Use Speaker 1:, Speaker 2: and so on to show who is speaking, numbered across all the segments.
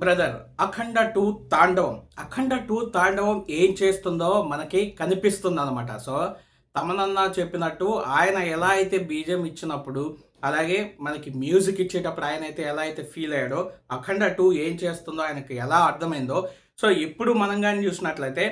Speaker 1: Brother అఖండ two తాండవం. అఖండ two తాండవం ఏం చేస్తుందో మనకి కనిపిస్తుంది అనమాట సో తమనన్న చెప్పినట్టు ఆయన ఎలా అయితే బీజం ఇచ్చినప్పుడు అలాగే మనకి మ్యూజిక్ ఇచ్చేటప్పుడు ఆయన అయితే ఎలా అయితే ఫీల్ అయ్యాడో అఖండ టూ ఏం చేస్తుందో ఆయనకు ఎలా అర్థమైందో. సో ఇప్పుడు మనం కానీ చూసినట్లయితే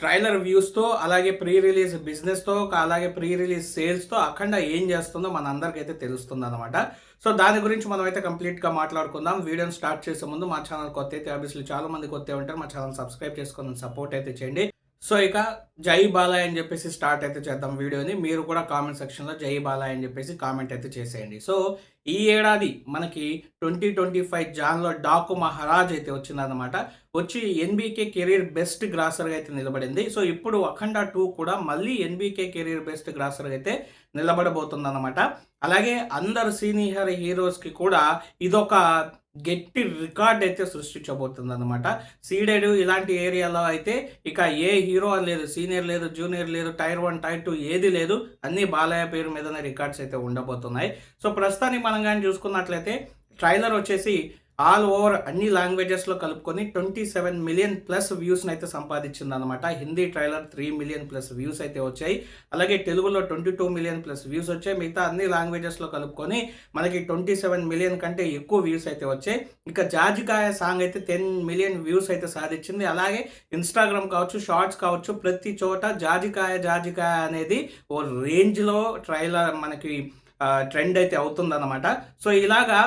Speaker 1: ట్రైలర్ వ్యూస్తో అలాగే ప్రీ రిలీజ్ బిజినెస్తో అలాగే ప్రీ రిలీజ్ సేల్స్తో అఖండ ఏం చేస్తుందో మన అందరికైతే తెలుస్తుంది అనమాట సో దాని గురించి మనం అయితే కంప్లీట్గా మాట్లాడుకుందాం. వీడియోని స్టార్ట్ చేసే ముందు మా ఛానల్ కొత్త అయితే ఆబ్వియస్లీ చాలా మంది కొత్త ఉంటారు. మా ఛానల్ సబ్స్క్రైబ్ చేసుకొని సపోర్ట్ అయితే చేయండి. సో ఇక జై బాలా అని చెప్పేసి స్టార్ట్ అయితే చేద్దాం వీడియోని. మీరు కూడా కామెంట్ సెక్షన్లో జై బాలా అని చెప్పేసి కామెంట్ అయితే చేసేయండి. సో ఈ ఏడాది మనకి ట్వంటీ ట్వంటీ ఫైవ్ జాన్లో డాకు మహారాజ్ అయితే వచ్చిందనమాట వచ్చి ఎన్బీకే కెరీర్ బెస్ట్ గ్రాసర్గా అయితే నిలబడింది. సో ఇప్పుడు అఖండ టూ కూడా మళ్ళీ ఎన్బీకే కెరీర్ బెస్ట్ గ్రాసర్గా అయితే నిలబడబోతుంది అలాగే అందరు సీనియర్ హీరోస్కి కూడా ఇదొక గట్టి రికార్డ్ అయితే సృష్టించబోతుంది అనమాట సీడెడ్ ఇలాంటి ఏరియాలో అయితే ఇక ఏ హీరో లేదు సీనియర్ లేదు జూనియర్ లేదు టైర్ వన్ టైర్ టూ ఏది లేదు. అన్ని బాలయ్య పేరు మీదనే రికార్డ్స్ అయితే ఉండబోతున్నాయి. సో ప్రస్తుతానికి మనం కానీ చూసుకున్నట్లయితే ట్రైలర్ వచ్చేసి ఆల్ ఓవర్ అన్ని లాంగ్వేజెస్లో కలుపుకొని ట్వంటీ సెవెన్ మిలియన్ ప్లస్ వ్యూస్ని అయితే సంపాదించింది అనమాట Hindi trailer three million plus views అయితే వచ్చాయి. అలాగే తెలుగులో twenty two million plus views వచ్చాయి. మిగతా అన్ని లాంగ్వేజెస్లో కలుపుకొని మనకి ట్వంటీ సెవెన్ మిలియన్ కంటే ఎక్కువ వ్యూస్ అయితే వచ్చాయి. ఇంకా జాజికాయ సాంగ్ అయితే టెన్ మిలియన్ వ్యూస్ అయితే సాధించింది. అలాగే ఇన్స్టాగ్రామ్ కావచ్చు షార్ట్స్ కావచ్చు ప్రతి చోట జాజికాయ జాజికాయ అనేది ఓ రేంజ్లో ట్రైలర్ మనకి ట్రెండ్ అయితే అవుతుందన్నమాట. సో ఇలాగా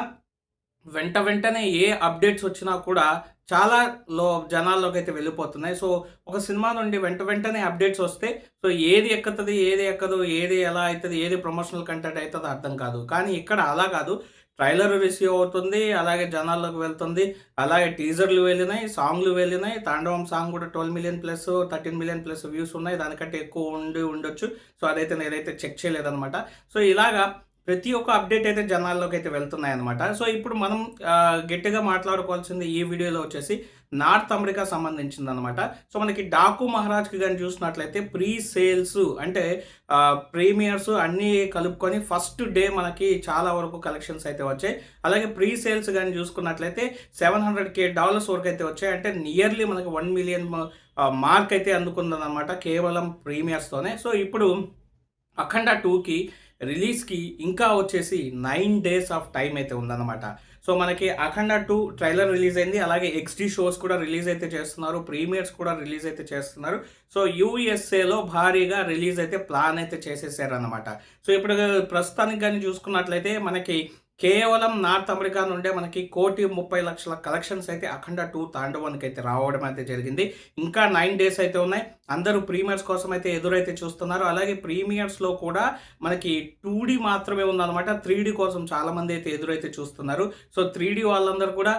Speaker 1: వెంట వెంటనే ఏ అప్డేట్స్ వచ్చినా కూడా చాలా లో జనాల్లోకి అయితే వెళ్ళిపోతున్నాయి. సో ఒక సినిమా నుండి వెంట వెంటనే అప్డేట్స్ వస్తే సో ఏది ఎక్కుతుంది ఏది ఎక్కదు ఏది ఎలా అవుతుంది ఏది ప్రమోషనల్ కంటెంట్ అవుతుందో అర్థం కాదు. కానీ ఇక్కడ అలా కాదు. ట్రైలర్ రిసీవ్ అవుతుంది అలాగే జనాల్లోకి వెళ్తుంది అలాగే టీజర్లు వెళ్ళినాయి సాంగ్లు వెళ్ళినాయి. తాండవం సాంగ్ కూడా twelve million plus thirteen million plus views ఉన్నాయి. దానికంటే ఎక్కువ ఉండి ఉండొచ్చు. సో అదైతే నేనైతే చెక్ చేయలేదన్నమాట. సో ఇలాగా ప్రతి ఒక్క అప్డేట్ అయితే జనాల్లోకి అయితే వెళ్తున్నాయి అనమాట సో ఇప్పుడు మనం గట్టిగా మాట్లాడుకోవాల్సింది ఈ వీడియోలో వచ్చేసి నార్త్ అమెరికా సంబంధించింది అనమాట సో మనకి డాకు మహారాజ్కి కానీ చూసినట్లయితే ప్రీ సేల్స్ అంటే ప్రీమియర్స్ అన్నీ కలుపుకొని ఫస్ట్ డే మనకి చాలా వరకు కలెక్షన్స్ అయితే వచ్చాయి. అలాగే ప్రీ సేల్స్ కానీ చూసుకున్నట్లయితే సెవెన్ హండ్రెడ్ కే డాలర్స్ వరకు అయితే వచ్చాయి. అంటే నియర్లీ మనకి వన్ మిలియన్ మార్క్ అయితే అందుకుందనమాట కేవలం ప్రీమియర్స్తోనే. సో ఇప్పుడు అఖండ టూకి రిలీజ్కి ఇంకా వచ్చేసి నైన్ డేస్ ఆఫ్ టైం అయితే ఉందన్నమాట. సో మనకి అఖండ టూ ట్రైలర్ రిలీజ్ అయింది. అలాగే ఎక్స్డి షోస్ కూడా రిలీజ్ అయితే చేస్తున్నారు. ప్రీమియర్స్ కూడా రిలీజ్ అయితే చేస్తున్నారు. సో యూఎస్ఏలో భారీగా రిలీజ్ అయితే ప్లాన్ అయితే చేసేసారనమాట సో ఇప్పుడు ప్రస్తుతానికి కానీ చూసుకున్నట్లయితే మనకి కేవలం నార్త్ అమెరికా నుండే మనకి కోటి ముప్పై లక్షల కలెక్షన్స్ అయితే అఖండ టూ తాండవానికి అయితే రావడం అయితే జరిగింది. ఇంకా నైన్ డేస్ అయితే ఉన్నాయి. అందరూ ప్రీమియర్స్ కోసం అయితే ఎదురైతే చూస్తున్నారు. అలాగే ప్రీమియర్స్లో కూడా మనకి టూ మాత్రమే ఉందన్నమాట. త్రీ కోసం చాలామంది అయితే ఎదురైతే చూస్తున్నారు. సో త్రీ వాళ్ళందరూ కూడా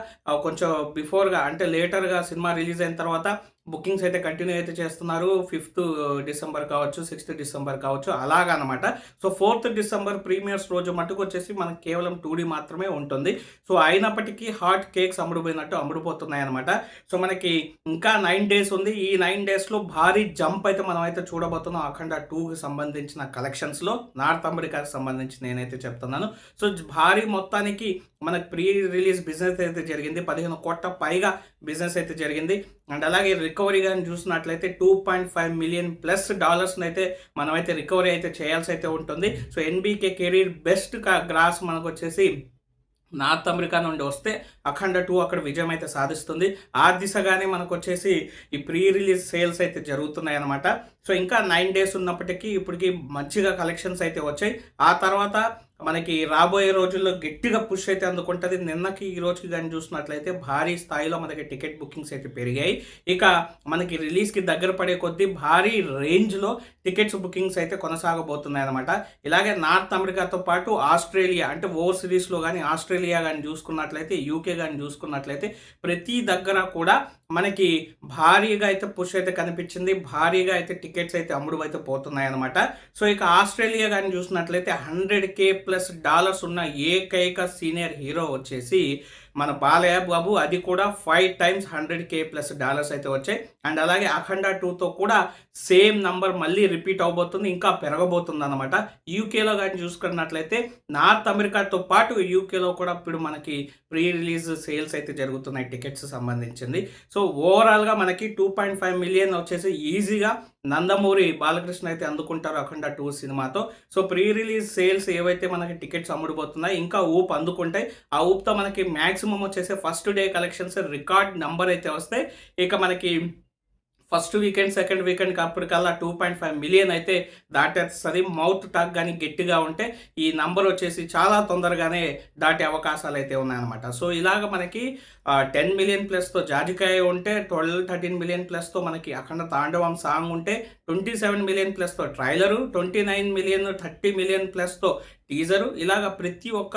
Speaker 1: కొంచెం బిఫోర్గా అంటే లేటర్గా సినిమా రిలీజ్ అయిన తర్వాత బుకింగ్స్ అయితే కంటిన్యూ అయితే చేస్తున్నారు. ఫిఫ్త్ డిసెంబర్ కావచ్చు సిక్స్త్ డిసెంబర్ కావచ్చు అలాగనమాట. సో ఫోర్త్ డిసెంబర్ ప్రీమియర్స్ రోజు మటుకు వచ్చేసి మనకి కేవలం టూ డీ మాత్రమే ఉంటుంది. సో అయినప్పటికీ హాట్ కేక్స్ అమ్ముడుపోయినట్టు అమ్ముడుపోతున్నాయి అనమాట సో మనకి ఇంకా నైన్ డేస్ ఉంది. ఈ నైన్ డేస్లో భారీ జంప్ అయితే మనం అయితే చూడబోతున్నాం. అఖండ టూకి సంబంధించిన కలెక్షన్స్లో నార్త్ అమెరికాకి సంబంధించి నేనైతే చెప్తున్నాను. సో భారీ మొత్తానికి మనకు ప్రీ రిలీజ్ బిజినెస్ అయితే జరిగింది. పదిహేను కోట్ల పైగా బిజినెస్ అయితే జరిగింది. అండ్ అలాగే రికవరీ కానీ చూసినట్లయితే two point five million plus డాలర్స్ని అయితే మనమైతే రికవరీ అయితే చేయాల్సి అయితే ఉంటుంది. So NBK career best gross మనకు వచ్చేసి నార్త్ అమెరికా నుండి వస్తే అఖండ టూ అక్కడ విజయం అయితే సాధిస్తుంది. ఆ దిశగానే మనకు వచ్చేసి ఈ ప్రీ రిలీజ్ సేల్స్ అయితే జరుగుతున్నాయి అనమాట సో ఇంకా నైన్ డేస్ ఉన్నప్పటికీ ఇప్పటికి మంచిగా కలెక్షన్స్ అయితే వచ్చాయి. ఆ తర్వాత మనకి రాబోయే రోజుల్లో గట్టిగా పుష్ అయితే అందుకుంటుంది. నిన్నకి ఈ రోజుకి కానీ చూసినట్లయితే భారీ స్థాయిలో మనకి టికెట్ బుకింగ్స్ అయితే పెరిగాయి. ఇక మనకి రిలీజ్కి దగ్గర పడే కొద్దీ భారీ రేంజ్లో టికెట్స్ బుకింగ్స్ అయితే కొనసాగబోతున్నాయి అనమాట ఇలాగే నార్త్ అమెరికాతో పాటు ఆస్ట్రేలియా అంటే ఓవర్ సిరీస్లో కానీ ఆస్ట్రేలియా కానీ చూసుకున్నట్లయితే యూకే కానీ చూసుకున్నట్లయితే ప్రతి దగ్గర కూడా మనకి భారీగా అయితే పుష్ అయితే కనిపించింది. భారీగా అయితే టికెట్ టికెట్స్ అయితే అమ్ముడు అయితే పోతున్నాయి అనమాట సో ఇక ఆస్ట్రేలియా కానీ చూసినట్లయితే హండ్రెడ్ కే ప్లస్ డాలర్స్ ఉన్న ఏకైక సీనియర్ హీరో వచ్చేసి మన బాలయ్య బాబు. అది కూడా five times hundred K plus dollars అయితే వచ్చాయి. అండ్ అలాగే అఖండ టూతో కూడా సేమ్ నంబర్ మళ్ళీ రిపీట్ అవబోతుంది ఇంకా పెరగబోతుంది అనమాట యూకేలో కానీ చూసుకున్నట్లయితే నార్త్ అమెరికాతో పాటు యూకేలో కూడా ఇప్పుడు మనకి ప్రీ రిలీజ్ సేల్స్ అయితే జరుగుతున్నాయి టికెట్స్ సంబంధించింది. సో ఓవరాల్గా మనకి టూ పాయింట్ ఫైవ్ మిలియన్ వచ్చేసి ఈజీగా నందమూరి బాలకృష్ణ అయితే అందుకుంటారు అఖండ టూ సినిమాతో. సో ప్రీ రిలీజ్ సేల్స్ ఏవైతే మనకి టికెట్స్ అమ్ముడుపోతున్నాయి ఇంకా ఊప్ అందుకుంటాయి. ఆ ఊప్తో మనకి మ్యాక్సిమం వచ్చేసి first day collections record number అయితే వస్తాయి. ఇక మనకి ఫస్ట్ వీకెండ్ సెకండ్ వీకెండ్ అప్పటికల్లా టూ పాయింట్ ఫైవ్ మిలియన్ అయితే దాటేస్తుంది మౌత్ టాక్ కానీ గట్టిగా ఉంటే ఈ నంబర్ వచ్చేసి చాలా తొందరగానే దాటే అవకాశాలు అయితే ఉన్నాయన్నమాట. సో ఇలాగ మనకి టెన్ మిలియన్ ప్లస్తో జాజికాయ ఉంటే ట్వెల్వ్ థర్టీన్ మిలియన్ ప్లస్తో మనకి అఖండ తాండవం సాంగ్ ఉంటే twenty seven million ప్లస్తో trailer twenty nine million thirty million ప్లస్తో teaser. ఇలాగ ప్రతి ఒక్క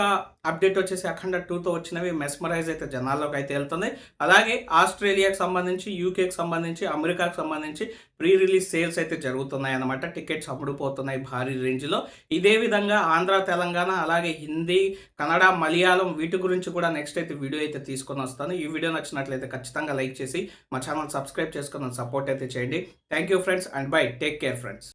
Speaker 1: అప్డేట్ వచ్చేసి అఖండ టూతో వచ్చినవి మెస్మరైజ్ అయితే జనాల్లోకి అయితే వెళ్తుంది. అలాగే ఆస్ట్రేలియాకి సంబంధించి యూకేకి సంబంధించి అమెరికాకి సంబంధించి ప్రీ రిలీజ్ సేల్స్ అయితే జరుగుతున్నాయి అనమాట టికెట్స్ అమ్ముడుపోతున్నాయి భారీ రేంజ్లో. ఇదే విధంగా ఆంధ్ర తెలంగాణ అలాగే హిందీ కన్నడ మలయాళం వీటి గురించి కూడా నెక్స్ట్ అయితే వీడియో అయితే తీసుకొని వస్తాను. ఈ వీడియో నచ్చినట్లయితే ఖచ్చితంగా లైక్ చేసి మా ఛానల్ సబ్స్క్రైబ్ చేసుకుని సపోర్ట్ అయితే చేయండి. Thank you friends and bye. Take care friends.